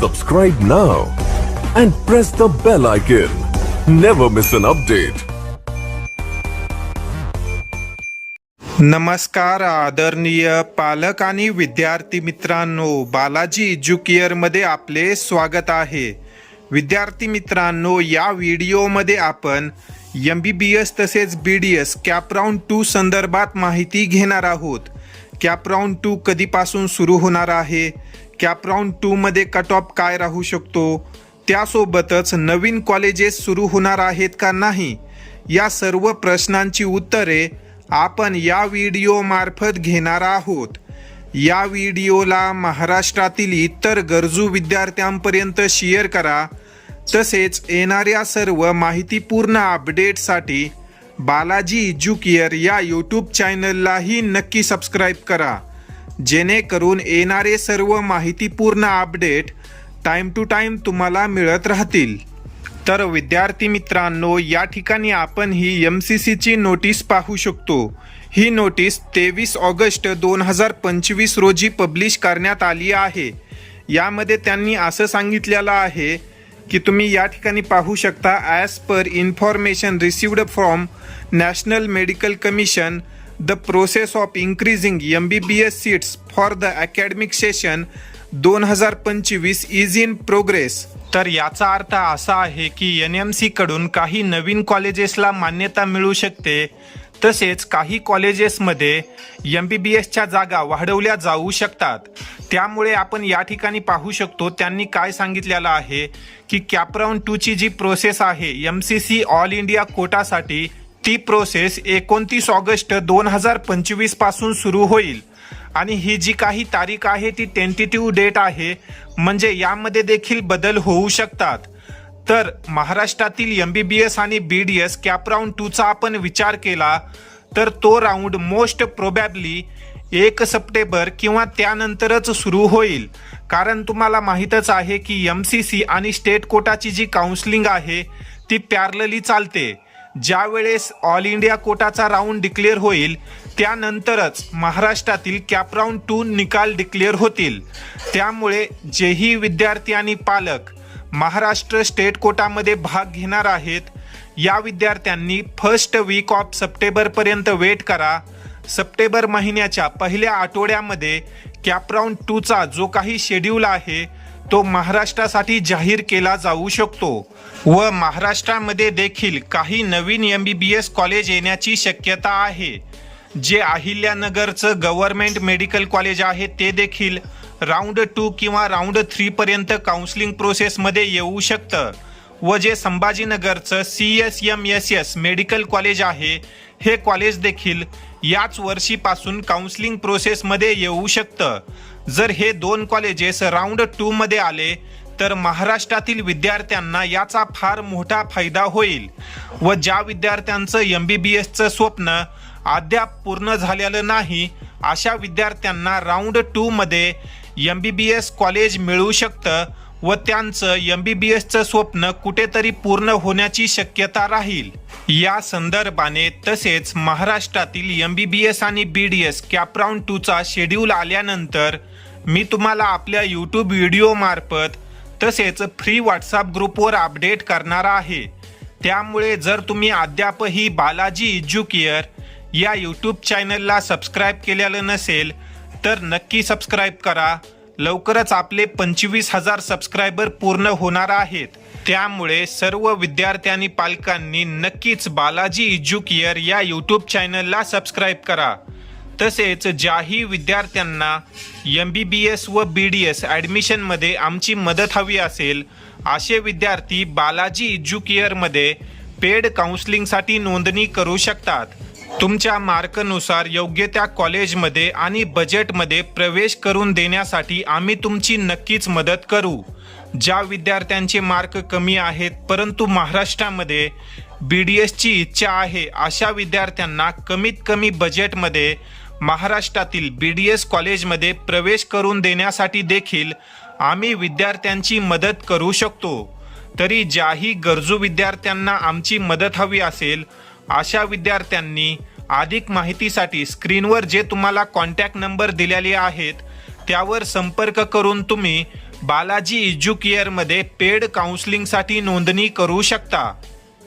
Subscribe now and press the bell icon. Never miss an update. नमस्कार आदरणीय पालक आणि विद्यार्थी मित्रांनो बालाजी एज्युकेअरमध्ये आपले स्वागत आहे विद्यार्थी मित्रांनो या व्हिडिओमध्ये आपण एम बी बी एस तसेच B D S CAP round two संदर्भात माहिती घेणार आहोत कॅपराऊंड टू कधीपासून सुरू होणार आहे कॅपराऊंड टूमध्ये कट ऑफ काय राहू शकतो? त्यासोबतच नवीन कॉलेजेस सुरू होणार आहेत का नाही? या सर्व प्रश्नांची उत्तरे आपण या व्हिडिओ मार्फत घेणार आहोत. या व्हिडिओला महाराष्ट्रातील इतर गरजू विद्यार्थ्यांपर्यंत शेअर करा. तसेच येणाऱ्या सर्व माहितीपूर्ण अपडेटसाठी बालाजी इज्युकिअर या यूट्यूब चॅनललाही नक्की सबस्क्राईब करा. जेणेकरून येणारे सर्व माहितीपूर्ण अपडेट टाईम टू टाईम तुम्हाला मिळत राहतील. तर विद्यार्थी मित्रांनो या ठिकाणी आपण ही एम सी सीची नोटीस पाहू शकतो. ही नोटीस तेवीस ऑगस्ट दोन हजार पंचवीस रोजी पब्लिश करण्यात आली आहे. यामध्ये त्यांनी असं सांगितलेलं आहे की तुम्ही या ठिकाणी पाहू शकता as per information received from National Medical Commission the process of increasing M B B S seats for the academic session दोन हजार पंचवीस इज इन प्रोग्रेस तर याचा अर्थ असा आहे की एन एम सी कडून काही नवीन कॉलेजेसला मान्यता मिळू शकते. तसेच काही कॉलेजेसमध्ये एम बी बी एसच्या जागा वाढवल्या जाऊ शकतात. त्यामुळे आपण या ठिकाणी पाहू शकतो त्यांनी काय सांगितलेलं आहे की कॅपराऊन टूची जी प्रोसेस आहे M C C all India कोटासाठी ती प्रोसेस एकोणतीस ऑगस्ट दोन हजार पंचवीसपासून सुरू होईल. आणि ही जी काही तारीख आहे ती टेंटेटिव्ह डेट आहे म्हणजे यामध्ये देखील बदल होऊ शकतात. तर महाराष्ट्रातील एम बी बी एस आणि बी डी एस कॅपराऊंड टूचा आपण विचार केला तर तो राऊंड मोस्ट प्रोबॅबली एक सप्टेंबर किंवा त्यानंतरच सुरू होईल. कारण तुम्हाला माहीतच आहे की एम सी सी आणि स्टेट कोटाची जी काउन्सिलिंग आहे ती पॅरलली चालते. ज्या वेळेस ऑल इंडिया कोटाचा राऊंड डिक्लेअर होईल त्यानंतरच महाराष्ट्रातील कॅपराऊंड टू निकाल डिक्लेअर होतील. त्यामुळे जेही विद्यार्थी आणि पालक महाराष्ट्र स्टेट कोटामध्ये भाग घेणार आहेत या विद्यार्थ्यांनी फर्स्ट वीक ऑफ सप्टेंबरपर्यंत वेट करा. सप्टेंबर महिन्याच्या पहिल्या आठवड्यामध्ये कॅपराऊंड टूचा जो काही शेड्यूल आहे तो महाराष्ट्रासाठी जाहीर केला जाऊ शकतो व महाराष्ट्रामध्ये देखील काही नवीन M B B S college येण्याची शक्यता आहे. जे अहिल्यानगरचं गव्हर्मेंट मेडिकल कॉलेज आहे ते देखील राऊंड टू किंवा राऊंड थ्रीपर्यंत काउन्सिलिंग प्रोसेसमध्ये येऊ शकतं. व जे संभाजीनगरचं C S M S S medical college आहे हे कॉलेज देखील याच वर्षीपासून काउन्सिलिंग प्रोसेसमध्ये येऊ शकतं. जर हे दोन कॉलेजेस राऊंड टूमध्ये आले तर महाराष्ट्रातील विद्यार्थ्यांना याचा फार मोठा फायदा होईल. व ज्या विद्यार्थ्यांचं एम बी बी एसचं स्वप्न अद्याप पूर्ण झालेलं नाही अशा विद्यार्थ्यांना राऊंड टूमध्ये M B B S college मिळू शकतं. व त्यांचं एम बी बी एसचं स्वप्न कुठेतरी पूर्ण होण्याची शक्यता राहील. या संदर्भाने तसेच महाराष्ट्रातील एम बी बी एस आणि B D S cap round टूचा schedule आल्यानंतर मी तुम्हाला आपल्या यूट्यूब व्हिडिओमार्फत तसेच फ्री व्हॉट्सअप ग्रुपवर अपडेट करणार आहे. त्यामुळे जर तुम्ही अद्यापही बालाजी एज्युकेअर या यूट्यूब चॅनलला सबस्क्राईब केलेलं नसेल तर नक्की सबस्क्राईब करा. लवकरच आपले पंचवीस हजार सबस्क्रायबर पूर्ण होणार आहेत. त्यामुळे सर्व विद्यार्थ्यांनी पालकांनी नक्कीच बालाजी एज्युकेअर या यूट्यूब चॅनलला सबस्क्राईब करा. तसेच ज्याही विद्यार्थ्यांना एम बी बी एस व बी डी एस ॲडमिशनमध्ये आमची मदत हवी असेल असे विद्यार्थी बालाजी एज्युकेअरमध्ये पेड काउन्सिलिंगसाठी नोंदणी करू शकतात. तुमच्या मार्कनुसार योग्य त्या कॉलेजमध्ये आणि बजेटमध्ये प्रवेश करून देण्यासाठी आम्ही तुमची नक्कीच मदत करू. ज्या विद्यार्थ्यांचे मार्क कमी आहेत परंतु महाराष्ट्रामध्ये बी डी एसची इच्छा आहे अशा विद्यार्थ्यांना कमीत कमी बजेटमध्ये महाराष्ट्रातील बी डी एस कॉलेजमध्ये प्रवेश करून देण्यासाठी देखील आम्ही विद्यार्थ्यांची मदत करू शकतो. तरी ज्याही गरजू विद्यार्थ्यांना आमची मदत हवी असेल अशा विद्यार्थ्यांनी अधिक माहितीसाठी स्क्रीनवर जे तुम्हाला कॉन्टॅक्ट नंबर दिलेले आहेत त्यावर संपर्क करून तुम्ही बालाजी एज्युकेअरमध्ये पेड काउन्सिलिंगसाठी नोंदणी करू शकता.